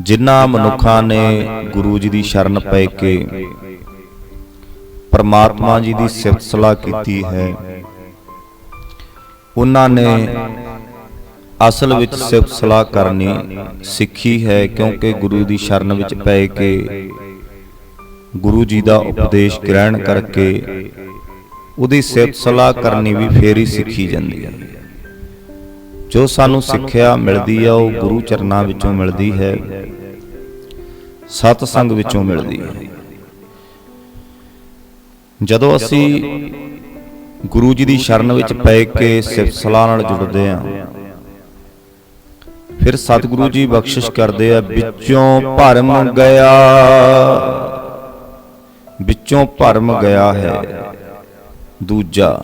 ਜਿਨ੍ਹਾਂ ਮਨੁੱਖਾਂ ਨੇ ਗੁਰੂ ਜੀ ਦੀ ਸ਼ਰਨ ਪੈ ਕੇ ਪਰਮਾਤਮਾ ਜੀ ਦੀ ਸਿਫਤ ਸਲਾਹ ਕੀਤੀ ਹੈ। ਉਹਨਾਂ ਨੇ ਅਸਲ ਵਿੱਚ ਸਿਫਤ ਸਲਾਹ ਕਰਨੀ ਸਿੱਖੀ ਹੈ ਕਿਉਂਕਿ ਗੁਰੂ ਦੀ ਸ਼ਰਨ ਵਿੱਚ ਪੈ ਕੇ ਗੁਰੂ ਜੀ ਦਾ ਉਪਦੇਸ਼ ਗ੍ਰਹਿਣ ਕਰਕੇ ਉਹਦੀ ਸਿਫਤ ਸਲਾਹ ਕਰਨੀ ਵੀ ਫੇਰ ਹੀ ਸਿੱਖੀ ਜਾਂਦੀ ਹੈ। ਜੋ ਸਾਨੂੰ ਸਿੱਖਿਆ ਮਿਲਦੀ ਆ ਉਹ ਗੁਰੂ ਚਰਨਾਂ ਵਿੱਚੋਂ ਮਿਲਦੀ ਹੈ। ਸਤ ਸੰਗ ਵਿੱਚੋਂ ਮਿਲਦੀ ਹੈ। ਜਦੋਂ ਅਸੀਂ ਗੁਰੂ ਜੀ ਦੀ ਸ਼ਰਨ ਵਿੱਚ ਪੈ ਕੇ ਸਿਫਤ ਸਲਾਹ ਨਾਲ ਜੁੜਦੇ ਹਾਂ ਫਿਰ ਸਤਿਗੁਰੂ ਜੀ ਬਖਸ਼ਿਸ਼ ਕਰਦੇ ਆ ਵਿੱਚੋਂ ਭਰਮ ਗਿਆ। ਵਿੱਚੋਂ ਭਰਮ ਗਿਆ ਹੈ। ਦੂਜਾ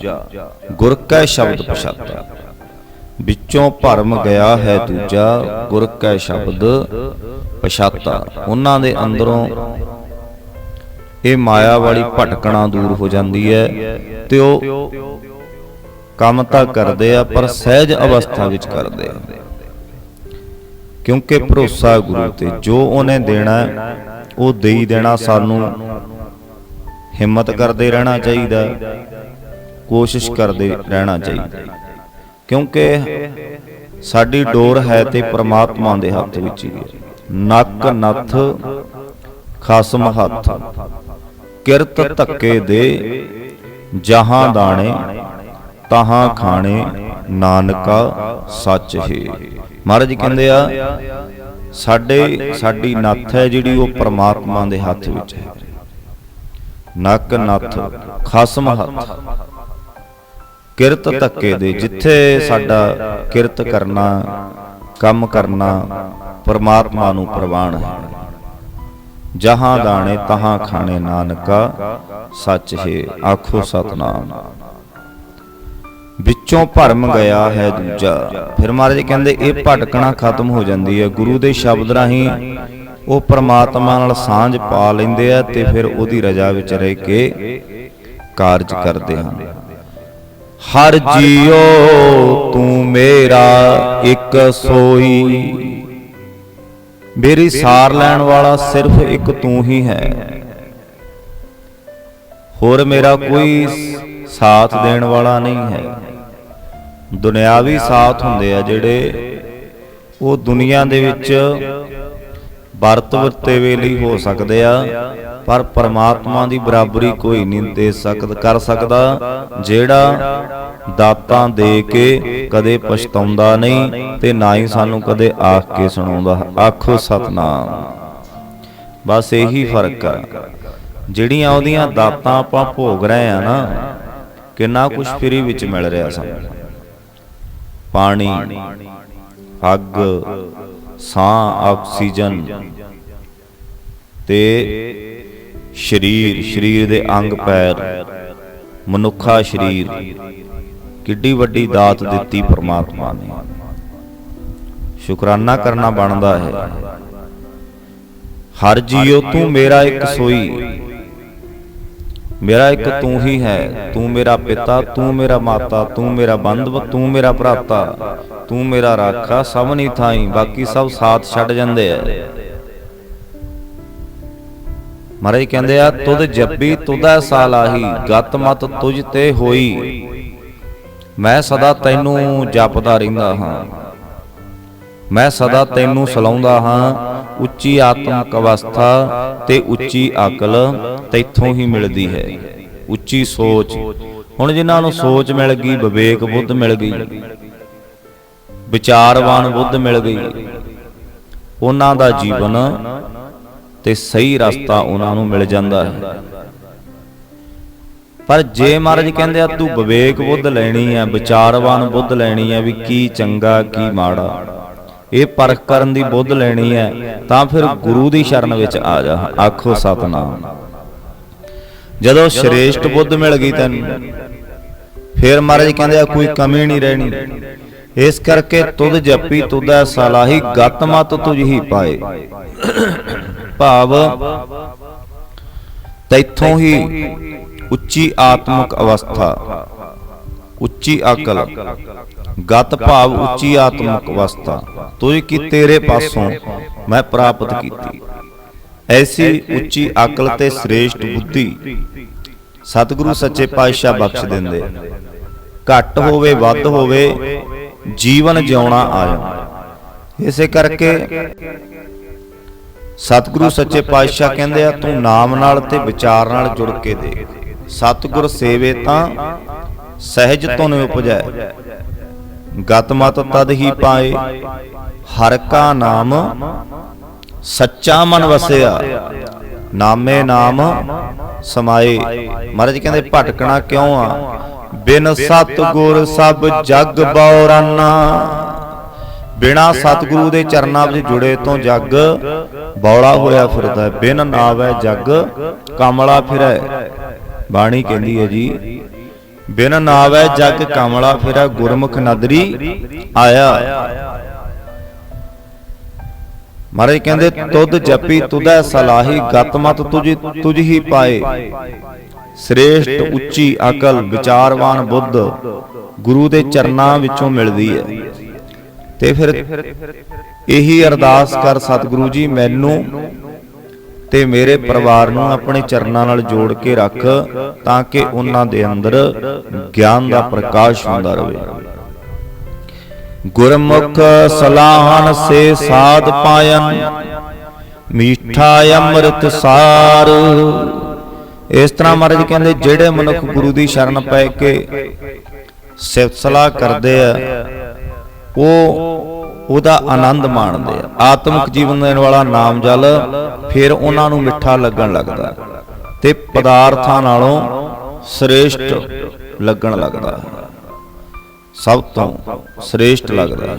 ਗੁਰ ਕੈ ਸ਼ਬਦ ਪਛਾਤਾ। ਵਿੱਚੋਂ ਭਰਮ ਗਿਆ ਹੈ ਦੂਜਾ ਗੁਰ ਕੈ ਸ਼ਬਦ ਪਛਾਤਾ। ਉਹਨਾਂ ਦੇ ਅੰਦਰੋਂ ਇਹ ਮਾਇਆ ਵਾਲੀ ਭਟਕਣਾ ਦੂਰ ਹੋ ਜਾਂਦੀ ਹੈ ਤੇ ਉਹ ਕੰਮ ਤਾਂ ਕਰਦੇ ਆ ਪਰ ਸਹਿਜ ਅਵਸਥਾ ਵਿੱਚ ਕਰਦੇ ਆ। ਕਿਉਂਕਿ ਭਰੋਸਾ ਗੁਰੂ ਤੇ ਜੋ ਉਹਨੇ ਦੇਣਾ ਉਹ ਦੇ ਹੀ ਦੇਣਾ ਸਾਨੂੰ। ਹਿੰਮਤ ਕਰਦੇ ਰਹਿਣਾ ਚਾਹੀਦਾ। ਕੋਸ਼ਿਸ਼ ਕਰਦੇ ਰਹਿਣਾ ਚਾਹੀਦਾ। ਕਿਉਂਕਿ ਸਾਡੀ ਡੋਰ ਹੈ ਤੇ ਪ੍ਰਮਾਤਮਾ ਦੇ ਹੱਥ ਵਿੱਚ ਹੀ ਹੈ। ਨੱਕ ਨੱਥ ਖਸਮ ਹੱਥ। ਕਿਰਤ ਧੱਕੇ ਦੇ ਜਹਾਂ ਦਾਣੇ ਤਹਾਂ ਖਾਣੇ ਨਾਨਕਾ ਸੱਚ ਹੈ। ਮਹਾਰਾਜ ਕਹਿੰਦੇ ਆ ਸਾਡੇ ਸਾਡੀ ਨੱਥ ਹੈ ਜਿਹੜੀ ਉਹ ਪ੍ਰਮਾਤਮਾ ਦੇ ਹੱਥ ਵਿੱਚ ਹੈ। ਨੱਕ ਨੱਥ ਖਸਮ ਹੱਥ। ਕਿਰਤ ਧੱਕੇ ਦੇ ਜਿੱਥੇ ਸਾਡਾ ਕਿਰਤ ਕਰਨਾ ਕੰਮ ਕਰਨਾ ਪਰਮਾਤਮਾ ਨੂੰ ਪ੍ਰਵਾਨ ਹੈ। ਜਹਾਂ ਦਾਣੇ ਤਹਾਂ ਖਾਣੇ ਨਾਨਕਾ ਸੱਚ ਹੈ ਆਖੋ ਸਤਨਾਮ। ਵਿੱਚੋਂ ਭਰਮ ਗਿਆ ਹੈ ਦੂਜਾ। ਫਿਰ ਮਹਾਰਾਜ ਕਹਿੰਦੇ ਇਹ ਭਟਕਣਾ ਖਤਮ ਹੋ ਜਾਂਦੀ ਹੈ। ਗੁਰੂ ਦੇ ਸ਼ਬਦ ਰਾਹੀਂ ਉਹ ਪ੍ਰਮਾਤਮਾ ਨਾਲ ਸਾਂਝ ਪਾ ਲੈਂਦੇ ਆ ਤੇ ਫਿਰ ਉਹਦੀ ਰਜਾ ਵਿੱਚ ਰਹਿ ਕੇ ਕਾਰਜ ਕਰਦੇ ਹਨ ਹਰ ਜੀਓ ਤੂੰ ਮੇਰਾ ਇੱਕ ਸੋਈ। ਮੇਰੀ ਸਾਰ ਲੈਣ ਵਾਲਾ ਸਿਰਫ ਇੱਕ ਤੂੰ ਹੀ ਹੈ। ਹੋਰ ਮੇਰਾ ਕੋਈ ਸਾਥ ਦੇਣ ਵਾਲਾ ਨਹੀਂ ਹੈ। ਦੁਨਿਆਵੀ ਸਾਥ ਹੁੰਦੇ ਆ ਜਿਹੜੇ ਉਹ ਦੁਨੀਆ ਦੇ ਵਿੱਚ ਵਰਤ ਵਰਤੇਵੇ ਲਈ ਹੋ ਸਕਦੇ ਆ। ਪਰ ਪਰਮਾਤਮਾ ਦੀ ਬਰਾਬਰੀ ਕੋਈ ਨਹੀਂ ਦੇ ਸਕਦਾ ਕਰ ਸਕਦਾ ਜਿਹੜਾ ਦਾਤਾਂ ਦੇ ਕੇ ਕਦੇ ਪਛਤਾਉਂਦਾ ਨਹੀਂ ਤੇ ਨਾ ਹੀ ਸਾਨੂੰ ਕਦੇ ਆਖ ਕੇ ਸੁਣਾਉਂਦਾ। ਆਖੋ ਸਤਨਾਮ। ਬਸ ਇਹੀ ਫ਼ਰਕ ਆ। ਜਿਹੜੀਆਂ ਉਹਦੀਆਂ ਦਾਤਾਂ ਆਪਾਂ ਭੋਗ ਰਹੇ ਆ ਨਾ ਕਿੰਨਾ ਕੁਝ ਫਰੀ ਵਿੱਚ ਮਿਲ ਰਿਹਾ ਸਾਨੂੰ। ਪਾਣੀ ਅੱਗ ਸਾਹ ਆਕਸੀਜਨ। ਤੇ ਸਰੀਰ ਸਰੀਰ ਦੇ ਅੰਗ ਪੈਰ, ਮਨੁੱਖਾ ਸਰੀਰ, ਕਿੱਡੀ ਵੱਡੀ ਦਾਤ ਦਿੱਤੀ ਪ੍ਰਮਾਤਮਾ ਨੇ। ਸ਼ੁਕਰਾਨਾ ਕਰਨਾ ਬਣਦਾ ਹੈ। ਹਰ ਜੀਉ, ਤੂੰ ਮੇਰਾ ਇੱਕ ਸੋਈ। ਮੇਰਾ ਇੱਕ ਤੂੰ ਹੀ ਹੈ। ਤੂੰ ਮੇਰਾ ਪਿਤਾ, ਤੂੰ ਮੇਰਾ ਮਾਤਾ, ਤੂੰ ਮੇਰਾ ਬੰਧਵ, ਤੂੰ ਮੇਰਾ ਭਰਾਤਾ, ਤੂੰ ਮੇਰਾ ਰਾਖਾ, ਸਭ ਨਹੀਂ ਥਾਈ, ਬਾਕੀ ਸਭ ਸਾਥ ਛੱਡ ਜਾਂਦੇ ਆ। ਮਹਾਰਾਜ ਕਹਿੰਦੇ ਆ, ਤੁਧ ਜੱਬੀ ਤੁਧੈ ਸਾਲਾਹੀ ਗਤ ਮਤ ਤੁਝ ਤੇ ਹੋਈ। ਮੈਂ ਸਦਾ ਤੈਨੂੰ ਜਪਦਾ ਰਹਿੰਦਾ ਹਾਂ। ਮੈਂ ਸਦਾ ਤੈਨੂੰ ਸਲਾਉਂਦਾ ਹਾਂ, ਉੱਚੀ ਆਤਮਿਕ ਅਵਸਥਾ ਤੇ ਉੱਚੀ ਅਕਲ ਤੈਥੋਂ ਹੀ ਮਿਲਦੀ ਹੈ। ਉੱਚੀ ਸੋਚ, ਹੁਣ ਜਿਨ੍ਹਾਂ ਨੂੰ ਸੋਚ ਮਿਲ ਗਈ, ਵਿਵੇਕ ਬੁੱਧ ਮਿਲ ਗਈ। ਵਿਚਾਰਵਾਨ ਬੁੱਧ ਮਿਲ ਗਈ। ਉਹਨਾਂ ਦਾ ਜੀਵਨ ਤੇ ਸਹੀ ਰਸਤਾ ਉਹਨਾਂ ਨੂੰ ਮਿਲ ਜਾਂਦਾ ਹੈ। ਪਰ ਜੇ ਮਹਾਰਾਜ ਕਹਿੰਦੇ ਆ ਤੂੰ ਵਿਵੇਕ ਬੁੱਧ ਲੈਣੀ ਹੈ ਵਿਚਾਰਵਾਨ ਬੁੱਧ ਲੈਣੀ ਹੈ ਵੀ ਕੀ ਚੰਗਾ ਕੀ ਮਾੜਾ। ਇਹ ਪਰਖ ਕਰਨ ਦੀ ਬੁੱਧ ਲੈਣੀ ਹੈ ਤਾਂ ਫਿਰ ਗੁਰੂ ਦੀ ਸ਼ਰਨ ਵਿੱਚ ਆ ਜਾ ਆਖੋ ਸਤਨਾਮ। ਜਦੋਂ ਸ਼੍ਰੇਸ਼ਟ ਬੁੱਧ ਮਿਲ ਗਈ ਤੈਨੂੰ ਫਿਰ ਮਹਾਰਾਜ ਕਹਿੰਦੇ ਆ ਕੋਈ ਕਮੀ ਨਹੀਂ ਰਹਿਣੀ। ਇਸ ਕਰਕੇ ਤੁਧ ਜਪੀ ਤੁਧੈ ਸਲਾਹੀ ਗਤ ਮਤ ਤੁਝ ਹੀ ਪਾਏ। ਭਾਵ ਤੈਥੋਂ ਹੀ ਉੱਚੀ ਆਤਮਿਕ ਅਵਸਥਾ, ਉੱਚੀ ਅਕਲ, ਗਤ ਭਾਵ ਉੱਚੀ ਆਤਮਿਕ ਅਵਸਥਾ ਤੁਝ ਕੀ ਤੇਰੇ ਪਾਸੋਂ ਮੈਂ ਪ੍ਰਾਪਤ ਕੀਤੀ। ਐਸੀ ਉੱਚੀ ਅਕਲ ਤੇ ਸ੍ਰੇਸ਼ਟ ਬੁੱਧੀ ਸਤਿਗੁਰੂ ਸੱਚੇ ਪਾਤਸ਼ਾਹ ਬਖਸ਼ ਦਿੰਦੇ। ਘੱਟ ਹੋਵੇ, ਵੱਧ ਹੋਵੇ, ਜੀਵਨ ਜਿਉਣਾ ਆਇਆ ਇਸੇ ਕਰਕੇ ਸਤਿਗੁਰੂ ਸੱਚੇ ਪਾਤਸ਼ਾਹ ਕਹਿੰਦੇ ਆ ਤੂੰ ਨਾਮ ਨਾਲ ਤੇ ਵਿਚਾਰ ਨਾਲ ਜੁੜ ਕੇ ਦੇਖ। ਸਤਿਗੁਰ ਸੇਵੇ ਤਾਂ ਸਹਿਜ ਤੁਨ ਉਪਜੈ। ਗਤ ਮਤ ਤਦ ਹੀ ਪਾਏ। ਹਰ ਕਾ ਨਾਮ ਸੱਚਾ ਮਨ ਵਸਿਆ। ਨਾਮੇ ਨਾਮ ਸਮਾਏ। ਮਹਾਰਾਜ ਕਹਿੰਦੇ ਭਟਕਣਾ ਕਿਉਂ ਆ? ਬਿਨ ਸਤਿਗੁਰ ਸਭ ਜਗ ਬੌਰਾਨਾ ਬਿਨਾ ਸਤਿਗੁਰੂ ਦੇ ਚਰਨਾਂ ਵਿੱਚ ਜੁੜੇ ਤੋਂ ਜੱਗ ਬੌਲਾ ਹੋਇਆ ਫਿਰਦਾ ਬਿਨ ਨਾਵੈ ਜੱਗ ਕਮਲਾ ਫਿਰੈ। ਬਾਣੀ ਕਹਿੰਦੀ ਹੈ ਜੀ, ਬਿਨ ਨਾਵੈ ਜੱਗ ਕਮਲਾ ਫਿਰੈ, ਗੁਰਮੁਖ ਨਦਰੀ ਆਇਆ। ਮਹਾਰਾਜ ਕਹਿੰਦੇ, ਤੁਧ ਜਪੀ ਤੁਧੈ ਸਲਾਹੀ, ਗਤ ਮਤ ਤੁਝ ਤੁਝ ਹੀ ਪਾਏ। ਸ੍ਰੇਸ਼ਟ ਉੱਚੀ ਅਕਲ, ਵਿਚਾਰਵਾਨ ਬੁੱਧ, ਗੁਰੂ ਦੇ ਚਰਨਾਂ ਵਿੱਚੋਂ ਮਿਲਦੀ ਹੈ। ਤੇ ਫਿਰ ਇਹੀ ਅਰਦਾਸ ਕਰ ਸਤਿਗੁਰੂ ਜੀ, ਮੈਨੂੰ ਤੇ ਮੇਰੇ ਪਰਿਵਾਰ ਨੂੰ ਆਪਣੇ ਚਰਨਾਂ ਨਾਲ ਜੋੜ ਕੇ ਰੱਖ ਤਾਂ ਕਿ ਉਹਨਾਂ ਦੇ ਅੰਦਰ ਗਿਆਨ ਦਾ ਪ੍ਰਕਾਸ਼ ਹੁੰਦਾ ਰਹੇ। ਗੁਰਮੁਖ ਸਲਾਹਨ ਸੇ ਸਾਧ ਪਾਇਨ ਮੀਠਾ ਅੰਮ੍ਰਿਤ ਸਾਰ। ਇਸ ਤਰ੍ਹਾਂ ਮਹਾਰਾਜ ਕਹਿੰਦੇ, ਜਿਹੜੇ ਮਨੁੱਖ ਗੁਰੂ ਦੀ ਸ਼ਰਨ ਪੈ ਕੇ ਸਿਫਤ ਸਲਾਹ ਕਰਦੇ ਆ, ਉਹ ਉਹਦਾ ਆਨੰਦ ਮਾਣਦੇ ਆ। ਆਤਮਿਕ ਜੀਵਨ ਦੇਣ ਵਾਲਾ ਨਾਮ ਜਲ, ਫਿਰ ਉਹਨਾਂ ਨੂੰ ਮਿੱਠਾ ਲੱਗਣ ਲੱਗਦਾ। ਤੇ ਪਦਾਰਥਾਂ ਨਾਲੋਂ ਸ੍ਰੇਸ਼ਟ ਲੱਗਣ ਲੱਗਦਾ। ਸਭ ਤੋਂ ਸ੍ਰੇਸ਼ਟ ਲੱਗਦਾ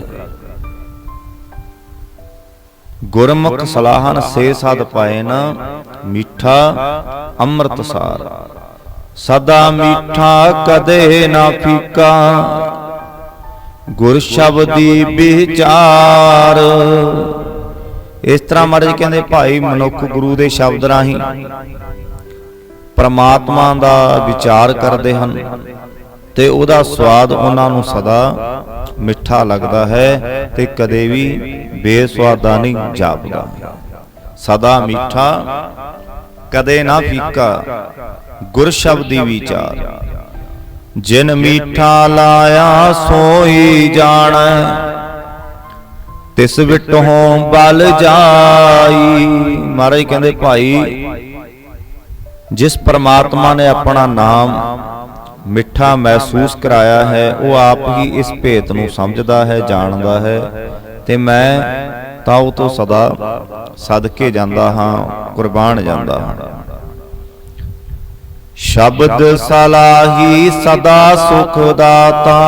ਗੁਰਮੁਖ ਸਲਾਹਨ ਸੇ ਸਦ ਪਾਏ ਨਾ ਮਿੱਠਾ ਅੰਮ੍ਰਿਤਸਾਰ। ਸਦਾ ਮਿੱਠਾ ਕਦੇ ਨਾ ਫੀਕਾ। ਗੁਰ ਸ਼ਬਦੀ ਵਿਚਾਰ। ਇਸ ਤਰ੍ਹਾਂ ਮਹਾਰਾਜ ਕਹਿੰਦੇ ਭਾਈ ਮਨੁੱਖ ਗੁਰੂ ਦੇ ਸ਼ਬਦ ਰਾਹੀਂ ਪ੍ਰਮਾਤਮਾ ਦਾ ਵਿਚਾਰ ਕਰਦੇ ਹਨ ਤੇ ਉਹਦਾ ਸਵਾਦ ਉਹਨਾਂ ਨੂੰ ਸਦਾ ਮਿੱਠਾ ਲੱਗਦਾ ਹੈ ਤੇ ਕਦੇ ਵੀ ਬੇਸਵਾਦਾ ਨਹੀਂ ਜਾਪਦਾ। ਸਦਾ ਮਿੱਠਾ ਕਦੇ ਨਾ ਫੀਕਾ। ਗੁਰ ਸ਼ਬਦੀ ਵਿਚਾਰ। ਜਿਨ ਮੀਠਾ ਲਾਇਆ ਸੋਈ ਜਾਣੈ, ਤਿਸ ਵਿਟੋਂ ਬਲ ਜਾਈ। ਮਹਾਰਾਜ ਕਹਿੰਦੇ, ਭਾਈ, ਜਿਸ ਪਰਮਾਤਮਾ ਨੇ ਆਪਣਾ ਨਾਮ ਮਿੱਠਾ ਮਹਿਸੂਸ ਕਰਾਇਆ ਹੈ, ਉਹ ਆਪ ਹੀ ਇਸ ਭੇਤ ਨੂੰ ਸਮਝਦਾ ਹੈ, ਜਾਣਦਾ ਹੈ ਤੇ ਮੈਂ ਤਾਂ ਉਹ ਤੋਂ ਸਦਾ ਸਦਕੇ ਜਾਂਦਾ ਹਾਂ, ਕੁਰਬਾਨ ਜਾਂਦਾ ਹਾਂ। ਸ਼ਬਦ ਸਲਾਹੀ ਸਦਾ ਸੁਖ ਦਾਤਾ।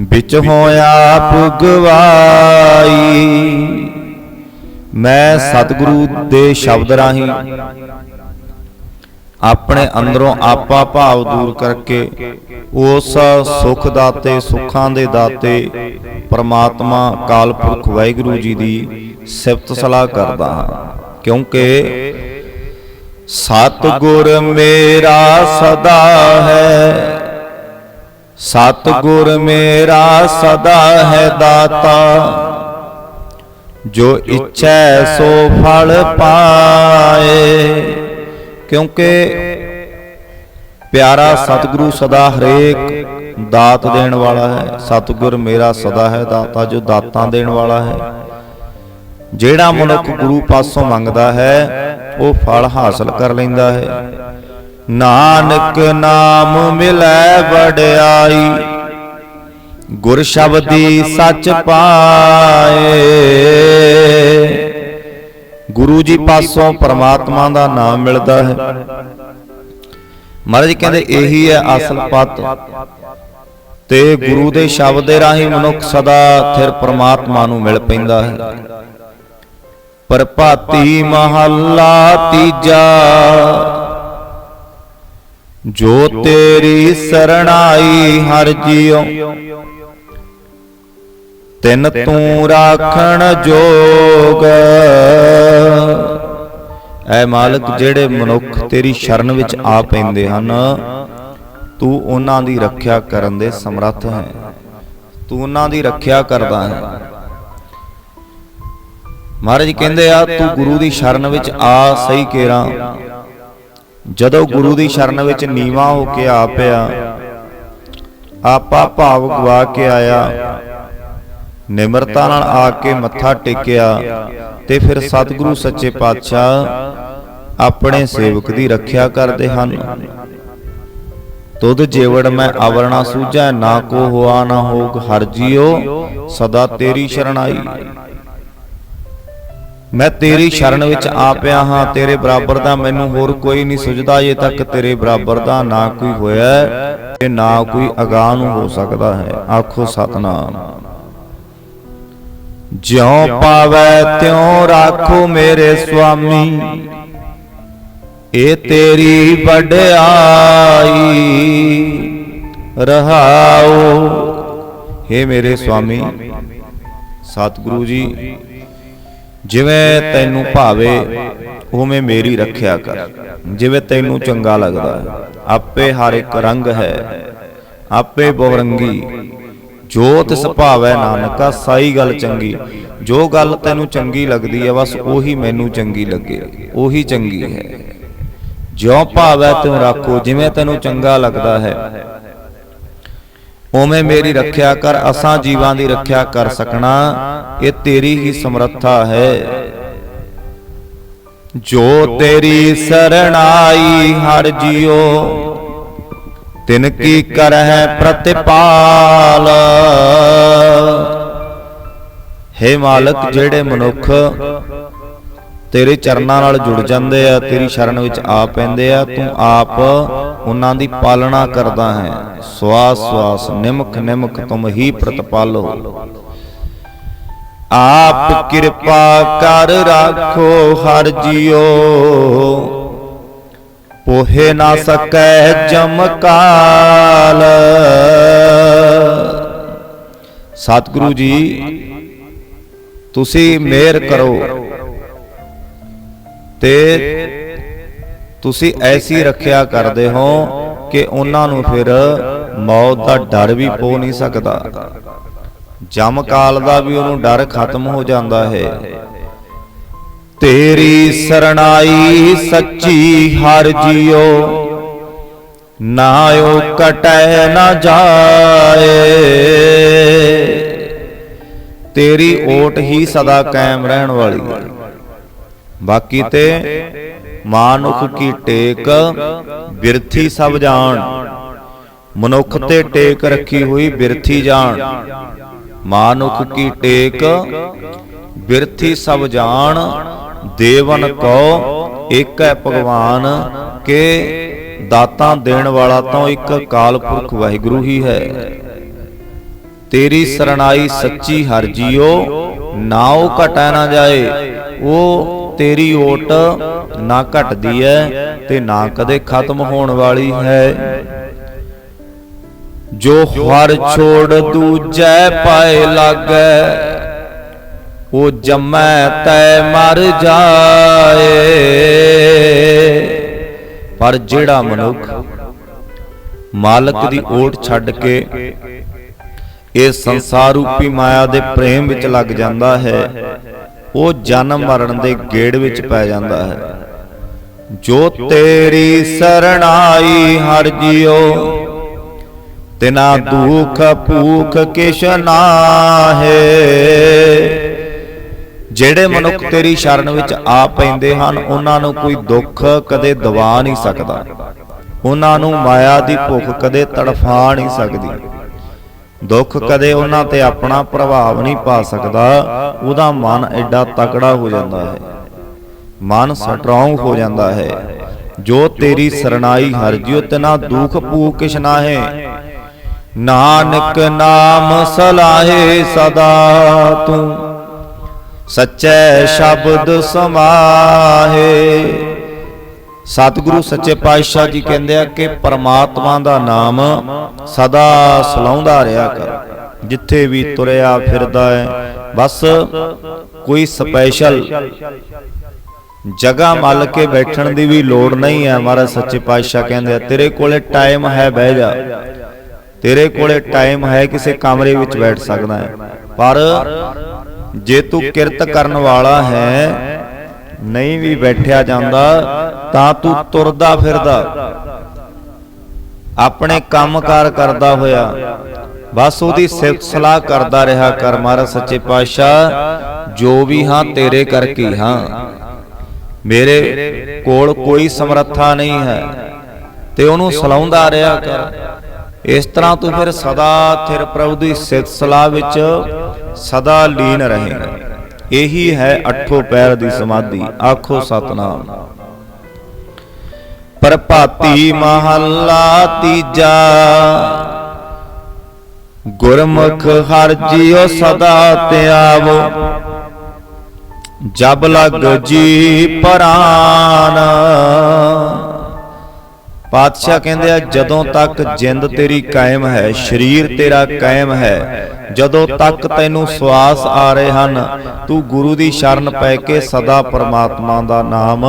ਵਿੱਚ ਹੋਇਆ ਪੁਗਵਾਈ ਮੈਂ ਸਤਿਗੁਰੂ ਦੇ ਸ਼ਬਦ ਰਾਹੀਂ ਆਪਣੇ ਅੰਦਰੋਂ ਆਪਾ ਭਾਵ ਦੂਰ ਕਰਕੇ ਉਸ ਸੁਖ ਦਾਤੇ ਸੁੱਖਾਂ ਦੇ ਦਾਤੇ ਪ੍ਰਮਾਤਮਾ ਕਾਲ ਪੁਰਖ ਵਾਹਿਗੁਰੂ ਜੀ ਦੀ ਸਿਫਤ ਸਲਾਹ ਕਰਦਾ ਹਾਂ। ਕਿਉਂਕਿ ਸਤਿਗੁਰ ਮੇਰਾ ਸਦਾ ਹੈ। ਸਤਿਗੁਰ ਮੇਰਾ ਸਦਾ ਹੈ ਦਾਤਾ। ਜੋ ਇੱਛੈ ਸੋ ਫਲ ਪਾਏ। ਕਿਉਂਕਿ ਪਿਆਰਾ ਸਤਿਗੁਰੂ ਸਦਾ ਹਰੇਕ ਦਾਤ ਦੇਣ ਵਾਲਾ ਹੈ। ਸਤਿਗੁਰ ਮੇਰਾ ਸਦਾ ਹੈ ਦਾਤਾ, ਜੋ ਦਾਤਾਂ ਦੇਣ ਵਾਲਾ ਹੈ। ਜਿਹੜਾ ਮਨੁੱਖ ਗੁਰੂ ਪਾਸੋਂ ਮੰਗਦਾ ਹੈ ਉਹ ਫਲ ਹਾਸਲ ਕਰ ਲੈਂਦਾ ਹੈ। ਨਾਨਕ ਨਾਮ ਮਿਲੈ ਵਡਿਆਈ, ਗੁਰ ਸ਼ਬਦੀ ਸੱਚ ਪਾਏ। ਗੁਰੂ ਜੀ ਪਾਸੋਂ ਪ੍ਰਮਾਤਮਾ ਦਾ ਨਾਮ ਮਿਲਦਾ ਹੈ। ਮਹਾਰਾਜ ਕਹਿੰਦੇ, ਇਹੀ ਹੈ ਅਸਲ ਪਤ। ਤੇ ਗੁਰੂ ਦੇ ਸ਼ਬਦ ਦੇ ਰਾਹੀਂ ਮਨੁੱਖ ਸਦਾ ਥਿਰ ਪਰਮਾਤਮਾ ਨੂੰ ਮਿਲ ਪੈਂਦਾ ਹੈ। ਪ੍ਰਭਾਤੀ ਮਹੱਲਾ ਤੀਜਾ। ਜੋ ਤੇਰੀ ਸਰਣਾਈ ਹਰ ਜੀਉ, ਤਿਨ ਤੂੰ ਰਾਖਣ ਜੋਗ। ਐ ਮਾਲਕ ਜਿਹੜੇ ਮਨੁੱਖ ਤੇਰੀ ਸ਼ਰਨ ਵਿੱਚ ਆ ਪੈਂਦੇ ਹਨ, ਤੂੰ ਉਹਨਾਂ ਦੀ ਰੱਖਿਆ ਕਰਨ ਦੇ ਸਮਰੱਥ ਹੈ। ਤੂੰ ਉਹਨਾਂ ਦੀ ਰੱਖਿਆ ਕਰਦਾ ਹੈ। ਮਹਾਰਾਜ ਕਹਿੰਦੇ ਆ, ਤੂੰ ਗੁਰੂ ਦੀ ਸ਼ਰਨ ਵਿੱਚ ਆ, ਸਹੀ ਕੇਰਾ। ਜਦੋਂ ਗੁਰੂ ਦੀ ਸ਼ਰਨ ਵਿੱਚ ਨੀਵਾ ਹੋ ਕੇ ਆ ਪਿਆ, ਆਪਾ ਭਾਵ ਗਵਾ ਕੇ ਆਇਆ। ਨਿਮਰਤਾ ਨਾਲ ਆ ਕੇ ਮੱਥਾ ਟੇਕਿਆ ਤੇ ਫਿਰ ਸਤਿਗੁਰੂ ਸੱਚੇ ਪਾਤਸ਼ਾਹ ਆਪਣੇ ਸੇਵਕ ਦੀ ਰੱਖਿਆ ਕਰਦੇ ਹਨ। ਤੁਧ ਜੇਵੜ ਮੈਂ ਆਵਰਣਾ ਸੂਝੈ, ਨਾ ਕੋ ਹੋਆ ਨਾ ਹੋਗ, ਹਰ ਜੀਓ ਸਦਾ ਤੇਰੀ ਸ਼ਰਣਾਈ ਮੈਂ ਤੇਰੀ ਸ਼ਰਨ ਵਿੱਚ ਆ ਪਿਆ ਹਾਂ ਤੇਰੇ ਬਰਾਬਰ ਦਾ ਮੈਨੂੰ ਹੋਰ ਕੋਈ ਨਹੀਂ ਸੁਝਦਾ ਜੇ ਤੱਕ ਤੇਰੇ ਬਰਾਬਰ ਦਾ ਨਾ ਕੋਈ ਹੋਇਆ ਤੇ ਨਾ ਕੋਈ ਅਗਾਹ ਨੂੰ ਹੋ ਸਕਦਾ ਹੈ। ਆਖੋ ਸਤਨਾਮ। ਜਿਉ ਪਾਵੈ ਤਿਉ ਰਾਖੋ ਮੇਰੇ ਸੁਆਮੀ। ਇਹ ਤੇਰੀ ਵਡਿਆਈ। ਰਹਾਓ। हे ਮੇਰੇ ਸੁਆਮੀ। ਸਤਿਗੁਰੂ ਜੀ ਜਿਵੇਂ ਤੈਨੂੰ ਭਾਵੇ ਉਵੇਂ ਮੇਰੀ ਰੱਖਿਆ ਕਰ। ਜਿਵੇਂ ਤੈਨੂੰ ਚੰਗਾ ਲੱਗਦਾ। ਆਪੇ ਹਰ ਇੱਕ ਰੰਗ ਹੈ। ਆਪੇ ਬਹੁਰੰਗੀ ਜੋ ਤਿਸ ਭਾਵੈ ਨਾਨਕਾ ਸਾਈ ਗੱਲ ਚੰਗੀ। ਜੋ ਗੱਲ ਤੈਨੂੰ ਚੰਗੀ ਲੱਗਦੀ ਹੈ ਬਸ ਉਹੀ ਮੈਨੂੰ ਚੰਗੀ ਲੱਗੇ। ਉਹੀ ਚੰਗੀ ਹੈ। ਜਿਉ ਭਾਵੈ ਤੂੰ ਰੱਖੋ ਜਿਵੇਂ ਤੈਨੂੰ ਚੰਗਾ ਲੱਗਦਾ ਹੈ। ਉਵੇਂ ਮੇਰੀ ਰੱਖਿਆ ਕਰ, ਅਸਾਂ ਜੀਵਾਂ ਦੀ ਰੱਖਿਆ ਕਰ ਸਕਣਾ, ਇਹ ਤੇਰੀ ਹੀ ਸਮਰੱਥਾ ਹੈ। ਜੋ ਤੇਰੀ ਸਰਣਾਈ ਹਰ ਜੀਓ, ਤਿਨ ਕੀ ਕਰਹਿ ਪ੍ਰਤਿਪਾਲ। ਹੇ ਮਾਲਕ, ਜਿਹੜੇ ਮਨੁੱਖ ਤੇਰੇ ਚਰਨਾਂ ਨਾਲ ਜੁੜ ਜਾਂਦੇ ਆ, ਤੇਰੀ ਸ਼ਰਨ ਵਿੱਚ ਆ ਪੈਂਦੇ ਆ, ਤੂੰ ਆਪ ਉਹਨਾਂ ਦੀ ਪਾਲਣਾ ਕਰਦਾ ਹੈ। ਸਵਾਸ ਸਵਾਸ ਨਿਮਖ ਨਿਮਖ ਤੁਮ ਹੀ ਪ੍ਰਤਪਾਲੋ। ਆਪ ਕਿਰਪਾ ਕਰ ਰਾਖੋ, ਹਰ ਜੀਓ। ਪੋਹੇ ਨਾ ਸਕੈ ਜਮਕਾਲ ਸਤਿਗੁਰੂ ਜੀ, ਤੁਸੀਂ ਮਿਹਰ ਕਰੋ ਤੇ ਤੁਸੀਂ ਐਸੀ ਰੱਖਿਆ ਕਰਦੇ ਹੋ ਕਿ ਉਹਨਾਂ ਨੂੰ ਫਿਰ ਮੌਤ ਦਾ ਡਰ ਵੀ ਪੋ ਨਹੀਂ ਸਕਦਾ। ਜਮ ਕਾਲ ਦਾ ਵੀ ਉਹਨੂੰ ਡਰ ਖਤਮ ਹੋ ਜਾਂਦਾ ਹੈ। ਤੇਰੀ ਸਰਣਾਈ ਸੱਚੀ ਹਰ ਜੀਓ ਨਾਇਓ ਕਟੈ ਨਾ ਜਾਏ। ਤੇਰੀ ਓਟ ਹੀ ਸਦਾ ਕਾਇਮ ਰਹਿਣ ਵਾਲੀ ਹੈ। ਬਾਕੀ ਤੇ ਮਾਨੁਖ ਕੀ ਟੇਕ, ਬਿਰਥੀ ਸਭ ਜਾਣ। ਮਨੁੱਖ ਤੇ ਟੇਕ ਰੱਖੀ ਹੋਈ ਬਿਰਥੀ ਜਾਣ। ਮਾਨੁਖ ਕੀ ਟੇਕ, ਬਿਰਥੀ ਸਭ ਜਾਣ। ਦੇਵਨ ਕੋ ਏਕ ਹੈ ਭਗਵਾਨ, ਕੇ ਦਾਤਾਂ ਦੇਣ ਵਾਲਾ ਤਾਂ ਇੱਕ ਅਕਾਲ ਪੁਰਖ ਵਾਹਿਗੁਰੂ ਹੀ ਹੈ। ਤੇਰੀ ਸਰਣਾਈ ਸੱਚੀ ਹਰ ਜੀਓ, ਨਾਉ ਘਟਾ ਨਾ ਜਾਏ, ਉਹ ਤੇਰੀ ਓਟ ਨਾ ਘਟਦੀ ਹੈ ਤੇ ਨਾ ਕਦੇ ਖਤਮ ਹੋਣ ਵਾਲੀ ਹੈ। ਜੋ ਹਰ ਛੋੜ ਦੂਜੈ ਪਾਏ ਲਾਗੈ, ਉਹ ਜੰਮੈ ਤੈ ਮਰ ਜਾਏ। ਪਰ ਜਿਹੜਾ ਮਨੁੱਖ ਮਾਲਕ ਦੀ ਓਟ ਛੱਡ ਕੇ ਇਹ ਸੰਸਾਰ ਰੂਪੀ ਮਾਇਆ ਦੇ ਪ੍ਰੇਮ ਵਿੱਚ ਲੱਗ ਜਾਂਦਾ ਹੈ ਉਹ ਜਨਮ ਮਰਨ ਦੇ ਗੇੜ ਵਿੱਚ ਪੈ ਜਾਂਦਾ ਹੈ। ਜੋ ਤੇਰੀ ਸਰਣਾਈ ਹਰ ਜੀਓ ਤਿਨਾ ਦੁਖ ਭੂਖ ਕਿਛ ਨਾਹੇ। ਜਿਹੜੇ ਮਨੁੱਖ ਤੇਰੀ ਸ਼ਰਨ ਵਿੱਚ ਆ ਪੈਂਦੇ ਹਨ ਉਹਨਾਂ ਨੂੰ ਕੋਈ ਦੁੱਖ ਕਦੇ ਦਵਾ ਨਹੀਂ ਸਕਦਾ। ਉਹਨਾਂ ਨੂੰ ਮਾਇਆ ਦੀ ਭੁੱਖ ਕਦੇ ਤੜਫਾ ਨਹੀਂ ਸਕਦੀ। ਦੁੱਖ ਕਦੇ ਉਹਨਾਂ ਤੇ ਆਪਣਾ ਪ੍ਰਭਾਵ ਨਹੀਂ ਪਾ ਸਕਦਾ ਉਹਦਾ ਮਨ ਐਡਾ ਤਕੜਾ ਹੋ ਜਾਂਦਾ ਹੈ। ਮਨ ਸਟਰੋਂਗ ਹੋ ਜਾਂਦਾ ਹੈ ਜੋ ਤੇਰੀ ਸਰਣਾਈ ਹਰ ਜਿਉ ਤਨਾ ਦੁਖ ਭੂਖ ਕਿਛ ਨਾਹੇ ਨਾਨਕ ਨਾਮ ਸਲਾਹੇ ਸਦਾ ਤੂੰ। ਸੱਚੇ ਸ਼ਬਦ ਸਮਾਹੇ। ਸਤਿਗੁਰੂ ਸੱਚੇ ਪਾਤਸ਼ਾਹ ਜੀ ਕਹਿੰਦੇ ਆ ਕਿ ਪਰਮਾਤਮਾ ਦਾ ਨਾਮ ਸਦਾ ਸਲਾਉਂਦਾ ਰਿਹਾ ਕਰ। ਜਿੱਥੇ ਵੀ ਤੁਰਿਆ ਫਿਰਦਾ ਹੈ ਬਸ ਕੋਈ ਸਪੈਸ਼ਲ ਜਗ੍ਹਾ ਮੱਲ ਕੇ ਬੈਠਣ ਦੀ ਵੀ ਲੋੜ ਨਹੀਂ ਹੈ ਮਹਾਰਾਜ ਸੱਚੇ ਪਾਤਸ਼ਾਹ ਕਹਿੰਦੇ ਆ ਤੇਰੇ ਕੋਲੇ ਟਾਈਮ ਹੈ ਬਹਿ ਜਾ। ਤੇਰੇ ਕੋਲੇ ਟਾਈਮ ਹੈ ਕਿਸੇ ਕਮਰੇ ਵਿੱਚ ਬੈਠ ਸਕਦਾ ਹੈ। ਪਰ ਜੇ ਤੂੰ ਕਿਰਤ ਕਰਨ ਵਾਲਾ ਹੈ ਨਹੀਂ ਵੀ ਬੈਠਿਆ ਜਾਂਦਾ, ਤਾਂ ਤੂੰ ਤੁਰਦਾ ਫਿਰਦਾ। ਆਪਣੇ ਕੰਮਕਾਰ ਕਰਦਾ ਹੋਇਆ। ਬਸ ਉਹਦੀ ਸਲਾਹ ਕਰਦਾ ਰਿਹਾ ਕਰ ਮਹਾਰਾਜ ਸੱਚੇ ਪਾਤਸ਼ਾਹ, ਜੋ ਵੀ ਹਾਂ ਤੇਰੇ ਕਰਕੇ ਹਾਂ ਮੇਰੇ ਕੋਲ ਕੋਈ ਸਮਰੱਥਾ ਨਹੀਂ ਹੈ। ਤੇ ਉਹਨੂੰ ਸਲਾਉਂਦਾ ਰਿਹਾ ਕਰ। ਇਸ ਤਰ੍ਹਾਂ ਤੂੰ ਫਿਰ ਸਦਾ ਥਿਰ ਪ੍ਰਭੂ ਦੀ ਸਿਫਤ ਸਲਾਹ ਵਿੱਚ ਸਦਾ ਲੀਨ ਰਹੇਗਾ ਇਹੀ ਹੈ ਅਠੋ ਪੈਰ ਦੀ ਸਮਾਧੀ। ਆਖੋ ਸਤਨਾਮ। ਪ੍ਰਭਾਤੀ ਮਹੱਲਾ ਤੀਜਾ, ਗੁਰਮੁਖ ਹਰ ਜੀਓ ਸਦਾ ਧਿਆਵੋ। ਜਬ ਲਗ ਜੀ ਪਰਾਨ ਪਾਤਸ਼ਾਹ ਕਹਿੰਦੇ ਆ ਜਦੋਂ ਤੱਕ ਜਿੰਦ ਤੇਰੀ ਕਾਇਮ ਹੈ ਸਰੀਰ ਤੇਰਾ ਕਾਇਮ ਹੈ ਜਦੋਂ ਤੱਕ ਤੈਨੂੰ ਸਵਾਸ ਆ ਰਹੇ ਹਨ ਤੂੰ ਗੁਰੂ ਦੀ ਸ਼ਰਨ ਪੈ ਕੇ ਸਦਾ ਪਰਮਾਤਮਾ ਦਾ ਨਾਮ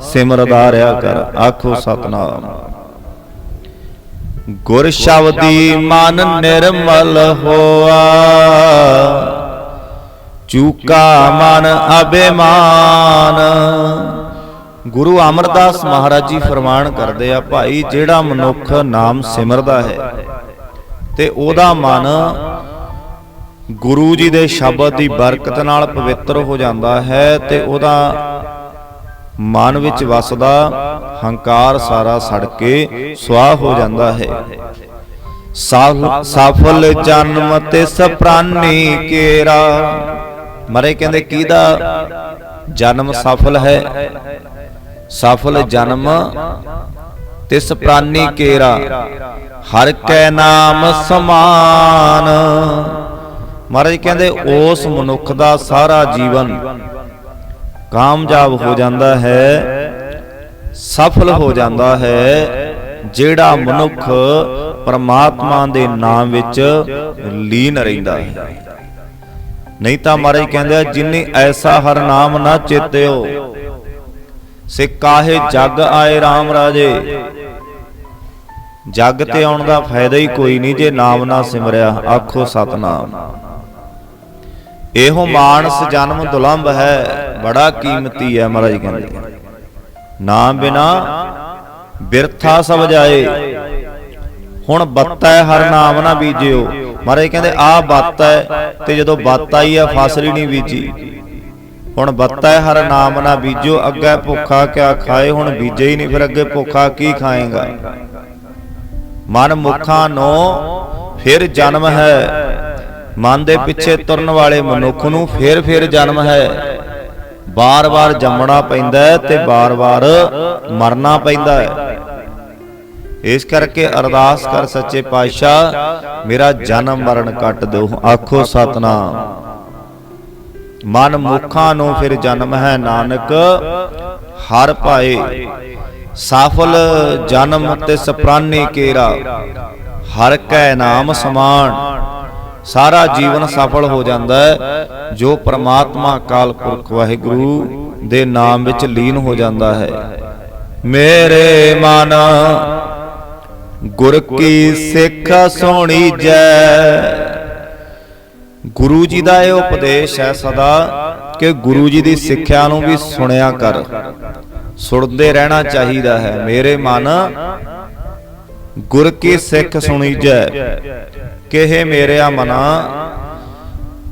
ਸਿਮਰਦਾ ਰਿਹਾ ਕਰ। ਆਖੋ ਸਤਨਾਮ। ਗੁਰ ਸ਼ਬਦੀ ਮਨ ਨਿਰਮਲ ਹੋਆ। ਚੂਕਾ ਮਨ ਅਬਿਮਾਨ ਗੁਰੂ ਅਮਰਦਾਸ ਮਹਾਰਾਜ ਜੀ ਫਰਮਾਨ ਕਰਦੇ ਆ, ਭਾਈ, ਜਿਹੜਾ ਮਨੁੱਖ ਨਾਮ ਸਿਮਰਦਾ ਹੈ ਤੇ ਉਹਦਾ ਮਨ ਗੁਰੂ ਜੀ ਦੇ ਸ਼ਬਦ ਦੀ ਬਰਕਤ ਨਾਲ ਪਵਿੱਤਰ ਹੋ ਜਾਂਦਾ ਹੈ ਤੇ ਉਹਦਾ ਮਨ ਵਿੱਚ ਵਸਦਾ, ਹੰਕਾਰ ਸਾਰਾ ਸੜ ਕੇ ਸੁਆਹ ਹੋ ਜਾਂਦਾ ਹੈ। ਸਾਫ- ਸਫਲ ਜਨਮ ਤੇ ਸਪਰਾਨੀ ਕੇਰਾ। ਮਰੇ ਕਹਿੰਦੇ, ਕਿਹਦਾ ਜਨਮ ਸਫਲ ਹੈ? ਸਫਲ ਜਨਮ ਤਿਸ ਪ੍ਰਾਨੀ ਕੇਰਾ। ਹਰ ਕੈ ਨਾਮ ਸਮਾਨ। ਮਹਾਰਾਜ ਕਹਿੰਦੇ, ਉਸ ਮਨੁੱਖ ਦਾ ਸਾਰਾ ਜੀਵਨ ਕਾਮਯਾਬ ਹੋ ਜਾਂਦਾ ਹੈ, ਸਫਲ ਹੋ ਜਾਂਦਾ ਹੈ, ਜਿਹੜਾ ਮਨੁੱਖ ਪਰਮਾਤਮਾ ਦੇ ਨਾਮ ਵਿੱਚ ਲੀਨ ਰਹਿੰਦਾ ਹੈ। ਨਹੀਂ ਤਾਂ ਮਹਾਰਾਜ ਕਹਿੰਦੇ ਆ, ਜਿਨੇ ਐਸਾ ਹਰ ਨਾਮ ਨਾ ਚੇਤਿਓ ਸੇ ਕਾਹੇ ਜਗ ਆਏ RAM ਰਾਜੇ। ਜੱਗ ਤੇ ਆਉਣ ਦਾ ਫਾਇਦਾ ਹੀ ਕੋਈ ਨਹੀਂ ਜੇ ਨਾਮ ਨਾ ਸਿਮਰਿਆ, ਆਖੋ ਸਤਨਾਮ। ਇਹੋ ਮਾਨਸ ਜਨਮ ਦੁਲੰਭ ਹੈ, ਬੜਾ ਕੀਮਤੀ ਹੈ ਮਹਾਰਾਜ ਕਹਿੰਦੇ। ਨਾਮ ਬਿਨਾ ਬਿਰਥਾ ਸਭ ਜਾਏ। ਹੁਣ ਬੱਤਾ ਹੈ ਹਰ ਨਾਮ ਨਾ ਬੀਜਿਓ। ਮਹਾਰਾਜ ਕਹਿੰਦੇ ਆ ਬੱਤ ਹੈ ਤੇ ਜਦੋਂ ਬੱਤ ਆਈ ਆ ਫਸਲ ਹੀ ਨਹੀਂ ਬੀਜੀ। ਹੁਣ ਬੱਤਾ ਹੈ ਹਰ ਨਾਮ ਨਾ ਬੀਜੋ, ਅੱਗੇ ਭੁੱਖਾ ਕਿਆ ਖਾਏ? ਹੁਣ ਬੀਜੇ ਹੀ ਨਹੀਂ, ਫਿਰ ਅੱਗੇ ਭੁੱਖਾ ਕੀ ਖਾਏਗਾ? ਮਨ ਮੁਖਾਂ ਨੂੰ, ਫਿਰ ਜਨਮ ਹੈ। ਮਨ ਦੇ ਪਿੱਛੇ ਤੁਰਨ ਵਾਲੇ ਮਨੁੱਖ ਨੂੰ ਫਿਰ ਫਿਰ ਜਨਮ ਹੈ। ਬਾਰ-ਬਾਰ ਜੰਮਣਾ ਪੈਂਦਾ ਤੇ ਬਾਰ-ਬਾਰ ਮਰਨਾ ਪੈਂਦਾ ਹੈ। ਇਸ ਕਰਕੇ ਅਰਦਾਸ ਕਰ, ਸੱਚੇ ਪਾਤਸ਼ਾਹ, ਮੇਰਾ ਜਨਮ ਮਰਨ ਕੱਟ ਦਿਓ। ਆਖੋ ਸਤਨਾਮ। ਮਨ ਮੁਖਾਂ ਨੂੰ ਫਿਰ ਜਨਮ ਹੈ ਨਾਨਕ, ਹਰ ਭਾਏ ਸਫਲ ਜਨਮ ਤੇ ਸਪਰਾਨੇ ਕੇਰਾ, ਹਰ ਕੈ ਨਾਮ ਸਮਾਨ। ਸਾਰਾ ਜੀਵਨ ਸਫਲ ਹੋ ਜਾਂਦਾ ਹੈ, ਜੋ ਪ੍ਰਮਾਤਮਾ ਕਾਲ ਪੁਰਖ ਵਾਹਿਗੁਰੂ ਦੇ ਨਾਮ ਵਿੱਚ ਲੀਨ ਹੋ ਜਾਂਦਾ ਹੈ। ਮੇਰੇ ਮਨ, ਗੁਰ ਕੀ ਸਿੱਖ ਸੋਣੀ ਜੈ ਗੁਰੂ ਜੀ ਦਾ ਇਹ ਉਪਦੇਸ਼ ਹੈ ਸਦਾ ਕਿ ਗੁਰੂ ਜੀ ਦੀ ਸਿੱਖਿਆ ਨੂੰ ਵੀ ਸੁਣਿਆ ਕਰ। ਸੁਣਦੇ ਰਹਿਣਾ ਚਾਹੀਦਾ ਹੈ। ਮੇਰੇ ਮਨ, ਗੁਰ ਕੀ ਸਿੱਖ ਸੁਣੀ ਜੈ ਕਿਹੇ ਮੇਰਿਆ ਮਨਾ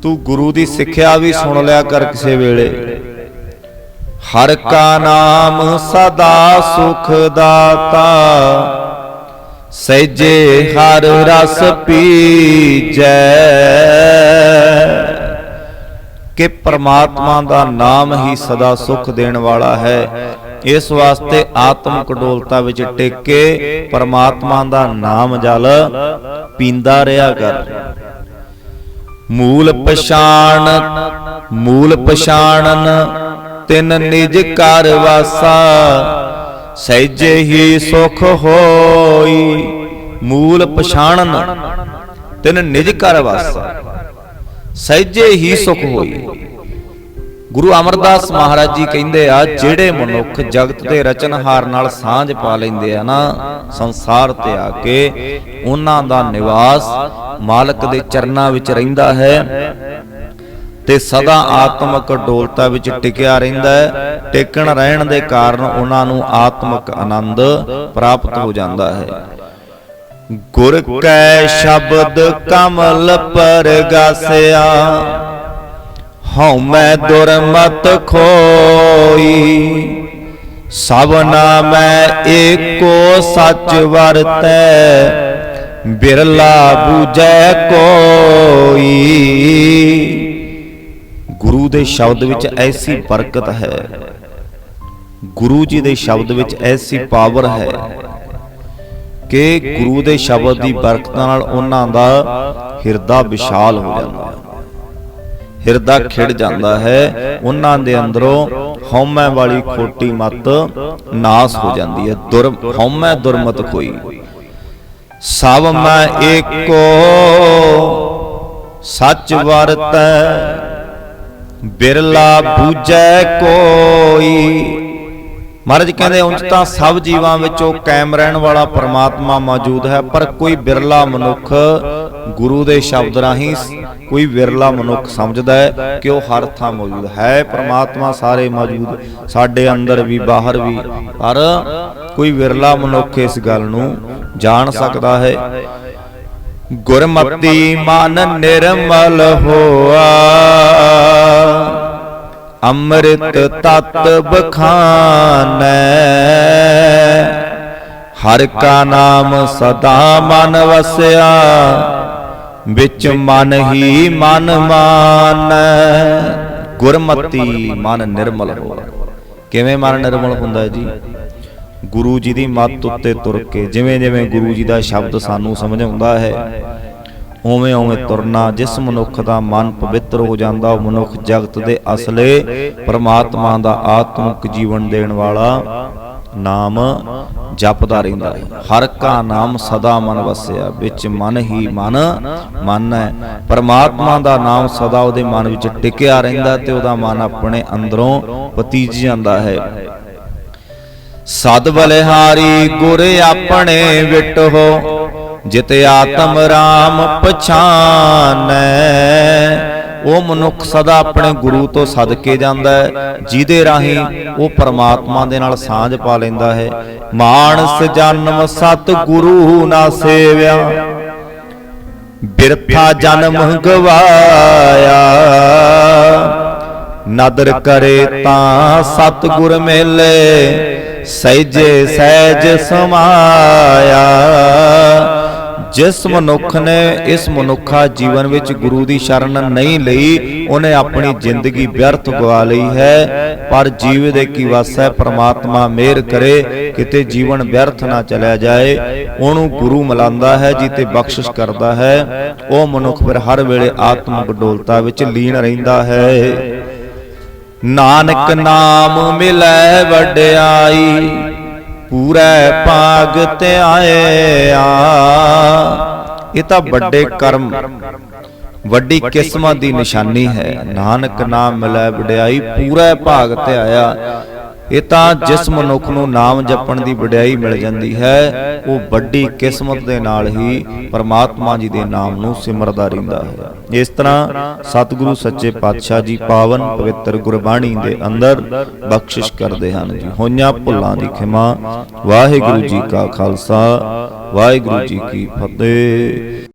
ਤੂੰ ਗੁਰੂ ਦੀ ਸਿੱਖਿਆ ਵੀ ਸੁਣ ਲਿਆ ਕਰ ਕਿਸੇ ਵੇਲੇ। ਹਰ ਕਾ ਨਾਮ ਸਦਾ ਸੁਖ ਦਾਤਾ ਸਹਿਜੇ ਹਰ ਰਸ ਪੀਜੈ। ਕਿ ਪ੍ਰਮਾਤਮਾ ਦਾ ਨਾਮ ਹੀ ਸਦਾ ਸੁਖ ਦੇਣ ਵਾਲਾ ਹੈ। ਇਸ ਵਾਸਤੇ ਆਤਮ ਕਡੋਲਤਾ ਵਿੱਚ ਟਿਕ ਕੇ ਪ੍ਰਮਾਤਮਾ ਦਾ ਨਾਮ ਜਲ ਪੀਂਦਾ ਰਿਹਾ ਕਰ। ਮੂਲ ਪਛਾਣ, ਮੂਲ ਪਛਾਣਨ, ਤਿੰਨ ਨਿਜ ਘਰ ਵਾਸਾ ਸਹਿਜੇ ਹੀ ਸੁਖ ਹੋਈ। ਮੂਲ ਪਛਾਣਨ ਤਿਨ ਨਿਜ ਘਰ ਵਾਸਾ। ਸਹਿਜੇ ਹੀ ਸੁਖ ਹੋਈ। ਗੁਰੂ ਅਮਰਦਾਸ ਮਹਾਰਾਜ ਜੀ ਕਹਿੰਦੇ ਆ, ਜਿਹੜੇ ਮਨੁੱਖ ਜਗਤ ਦੇ ਰਚਨਹਾਰ ਨਾਲ ਸਾਂਝ ਪਾ ਲੈਂਦੇ ਆ ਨਾ, ਸੰਸਾਰ ਤੇ ਆ ਕੇ ਉਹਨਾਂ ਦਾ ਨਿਵਾਸ ਮਾਲਕ ਦੇ ਚਰਨਾਂ ਵਿੱਚ ਰਹਿੰਦਾ ਹੈ। ਤੇ ਸਦਾ ਆਤਮਿਕ ਡੋਲਤਾ ਵਿੱਚ ਟਿਕਿਆ ਰਹਿੰਦਾ ਹੈ, ਟਿਕਣ ਰਹਿਣ ਦੇ ਕਾਰਨ ਉਹਨਾਂ ਨੂੰ ਆਤਮਿਕ ਆਨੰਦ ਪ੍ਰਾਪਤ ਹੋ ਜਾਂਦਾ ਹੈ। ਗੁਰ ਕੈ ਸ਼ਬਦ ਕਮਲ ਪਰਗਾਸਿਆ, ਹਉ ਮੈਂ ਦੁਰਮਤ ਖੋਈ। ਸਭਨਾ ਮੈਂ ਏਕੋ ਸੱਚ ਵਰਤੈ, ਬਿਰਲਾ ਬੂਝੈ ਕੋਈ। ਗੁਰੂ ਦੇ ਸ਼ਬਦ ਵਿੱਚ ਐਸੀ ਬਰਕਤ ਹੈ। ਗੁਰੂ ਜੀ ਦੇ ਸ਼ਬਦ ਵਿੱਚ ਐਸੀ ਪਾਵਰ ਹੈ ਕਿ ਗੁਰੂ ਦੇ ਸ਼ਬਦ ਦੀ ਬਰਕਤ ਨਾਲ ਉਹਨਾਂ ਦਾ ਹਿਰਦਾ ਵਿਸ਼ਾਲ ਹੋ ਜਾਂਦਾ ਹੈ। ਹਿਰਦਾ ਖਿੜ ਜਾਂਦਾ ਹੈ। ਉਹਨਾਂ ਦੇ ਅੰਦਰੋਂ ਹਉਮੈ ਵਾਲੀ ਖੋਟੀ ਮਤ ਨਾਸ ਹੋ ਜਾਂਦੀ ਹੈ। ਦੁਰ ਹਉਮੈ ਦੁਰਮਤ ਕੋਈ। ਸਭ ਮੈਂ ਏਕੋ ਸੱਚ ਵਰਤੈ। ਬਿਰਲਾ ਬੂਝੈ ਕੋਈ। ਮਹਾਰਾਜ ਕਹਿੰਦੇ ਉਂਝ ਤਾਂ ਸਭ ਜੀਵਾਂ ਵਿੱਚ ਕਾਇਮ ਰਹਿਣ ਵਾਲਾ ਪਰਮਾਤਮਾ ਮੌਜੂਦ ਹੈ, ਪਰ ਕੋਈ ਬਿਰਲਾ ਮਨੁੱਖ ਗੁਰੂ ਦੇ ਸ਼ਬਦ ਰਾਹੀਂ ਕੋਈ ਵਿਰਲਾ ਮਨੁੱਖ ਸਮਝਦਾ ਹੈ ਕਿ ਉਹ ਹਰ ਥਾਂ ਮੌਜੂਦ ਹੈ। ਪਰਮਾਤਮਾ ਸਾਰੇ ਮੌਜੂਦ, ਸਾਡੇ ਅੰਦਰ ਵੀ, ਬਾਹਰ ਵੀ, ਪਰ ਕੋਈ ਵਿਰਲਾ ਮਨੁੱਖ ਇਸ ਗੱਲ ਨੂੰ ਜਾਣ ਸਕਦਾ ਹੈ। ਗੁਰਮਤੀ ਮਨ ਨਿਰਮਲ ਹੋਆ। ਅੰਮ੍ਰਿਤ ਤਤ ਬਖਾਨੈ। ਹਰ ਕਾ ਨਾਮ ਸਦਾ ਮਨ ਵਸਿਆ, ਵਿੱਚ ਮਨ ਹੀ ਮਨ ਮਾਨੈ। ਗੁਰਮਤੀ ਮਨ ਨਿਰਮਲ ਹੋਆ ਕਿਵੇਂ ਮਨ ਨਿਰਮਲ ਹੁੰਦਾ ਜੀ? ਗੁਰੂ ਜੀ ਦੀ ਮੱਤ ਉੱਤੇ ਤੁਰ ਕੇ ਜਿਵੇਂ ਜਿਵੇਂ ਗੁਰੂ ਜੀ ਦਾ ਸ਼ਬਦ ਸਾਨੂੰ ਸਮਝ ਆਉਂਦਾ ਹੈ ਉਵੇਂ ਉਵੇਂ ਤੁਰਨਾ ਜਿਸ ਮਨੁੱਖ ਦਾ ਮਨ ਪਵਿੱਤਰ ਹੋ ਜਾਂਦਾ ਉਹ ਮਨੁੱਖ ਜਗਤ ਦੇ ਅਸਲੇ ਪਰਮਾਤਮਾ ਦਾ ਆਤਮਿਕ ਜੀਵਨ ਦੇਣ ਵਾਲਾ ਨਾਮ ਜਪਦਾ ਰਹਿੰਦਾ ਹੈ। ਹਰ ਕਾ ਨਾਮ ਸਦਾ ਮਨ ਵਸਿਆ ਵਿੱਚ ਮਨ ਹੀ ਮਨ ਮਨ ਹੈ। ਪਰਮਾਤਮਾ ਦਾ ਨਾਮ ਸਦਾ ਉਹਦੇ ਮਨ ਵਿੱਚ ਟਿਕਿਆ ਰਹਿੰਦਾ ਤੇ ਉਹਦਾ ਮਨ ਆਪਣੇ ਅੰਦਰੋਂ ਪਤੀਜ ਜਾਂਦਾ ਹੈ। ਸਦ ਬਲਿਹਾਰੀ ਗੁਰ ਆਪਣੇ ਵਿਟ ਜਿਤ ਆਤਮ ਰਾਮ ਪਛਾਨੈ। ਉਹ ਮਨੁੱਖ ਸਦਾ ਆਪਣੇ ਗੁਰੂ ਤੋਂ ਸਦਕੇ ਜਾਂਦਾ ਹੈ, ਜਿਹਦੇ ਰਾਹੀਂ ਉਹ ਪਰਮਾਤਮਾ ਦੇ ਨਾਲ ਸਾਂਝ ਪਾ ਲੈਂਦਾ ਹੈ। ਮਾਨਸ ਜਨਮ ਸਤ ਗੁਰੂ ਨਾ ਸੇਵਿਆ, ਬਿਰਥਾ ਜਨਮ ਗਵਾਇਆ। ਨਦਰ ਕਰੇ ਤਾਂ ਸਤ ਗੁਰ ਮੇਲੇ, ਸਹਿਜੇ ਸਹਿਜ ਸਮਾਇਆ। ਜਿਸ ਮਨੁੱਖ ਨੇ ਇਸ ਮਨੁੱਖਾ ਜੀਵਨ ਵਿੱਚ ਗੁਰੂ ਦੀ ਸ਼ਰਨ ਨਹੀਂ ਲਈ, ਉਹਨੇ ਆਪਣੀ ਜ਼ਿੰਦਗੀ ਵਿਅਰਥ ਗਵਾ ਲਈ ਹੈ। ਪਰ ਜੀਵ ਦੇ ਕੀ ਵਸ ਹੈ, ਪ੍ਰਮਾਤਮਾ ਮਿਹਰ ਕਰੇ, ਕਿਤੇ ਜੀਵਨ ਵਿਅਰਥ ਨਾ ਚਲਿਆ ਜਾਏ। ਉਹਨੂੰ ਗੁਰੂ ਮਿਲਾਂਦਾ ਹੈ ਜੀ ਤੇ ਬਖਸ਼ਿਸ਼ ਕਰਦਾ ਹੈ। ਉਹ ਮਨੁੱਖ ਫਿਰ ਹਰ ਵੇਲੇ ਆਤਮਿਕ ਡੋਲਤਾ ਵਿੱਚ ਲੀਨ ਰਹਿੰਦਾ ਹੈ। ਨਾਨਕ ਨਾਮ ਮਿਲੈ, ਵਡਿਆਈ। ਪੂਰੇ ਭਾਗ ਤੇ ਆਇਆ। ਇਹ ਤਾਂ ਵੱਡੇ ਕਰਮ। ਵੱਡੀ ਕਿਸਮਤ ਦੀ ਨਿਸ਼ਾਨੀ ਹੈ। ਨਾਨਕ ਨਾਮ ਮਿਲੈ ਵਡਿਆਈ ਪੂਰੇ ਭਾਗ ਤੇ ਆਇਆ। ਇਹ ਤਾਂ ਜਿਸ ਮਨੁੱਖ ਨੂੰ ਨਾਮ ਜਪਣ ਦੀ ਵਡਿਆਈ ਮਿਲ ਜਾਂਦੀ ਹੈ, ਉਹ ਵੱਡੀ ਕਿਸਮਤ ਦੇ ਨਾਲ ਹੀ ਪਰਮਾਤਮਾ ਜੀ ਦੇ ਨਾਮ ਨੂੰ ਸਿਮਰਦਾ ਰਹਿੰਦਾ ਹੈ। ਇਸ ਤਰ੍ਹਾਂ ਸਤਿਗੁਰੂ ਸੱਚੇ ਪਾਤਸ਼ਾਹ ਜੀ ਪਾਵਨ ਪਵਿੱਤਰ ਗੁਰਬਾਣੀ ਦੇ ਅੰਦਰ ਬਖਸ਼ਿਸ਼ ਕਰਦੇ ਹਨ ਜੀ। ਹੋਈਆਂ ਭੁੱਲਾਂ ਦੀ ਖਿਮਾ, ਵਾਹਿਗੁਰੂ ਜੀ ਕਾ ਖਾਲਸਾ, ਵਾਹਿਗੁਰੂ ਜੀ ਕੀ ਫਤਿਹ।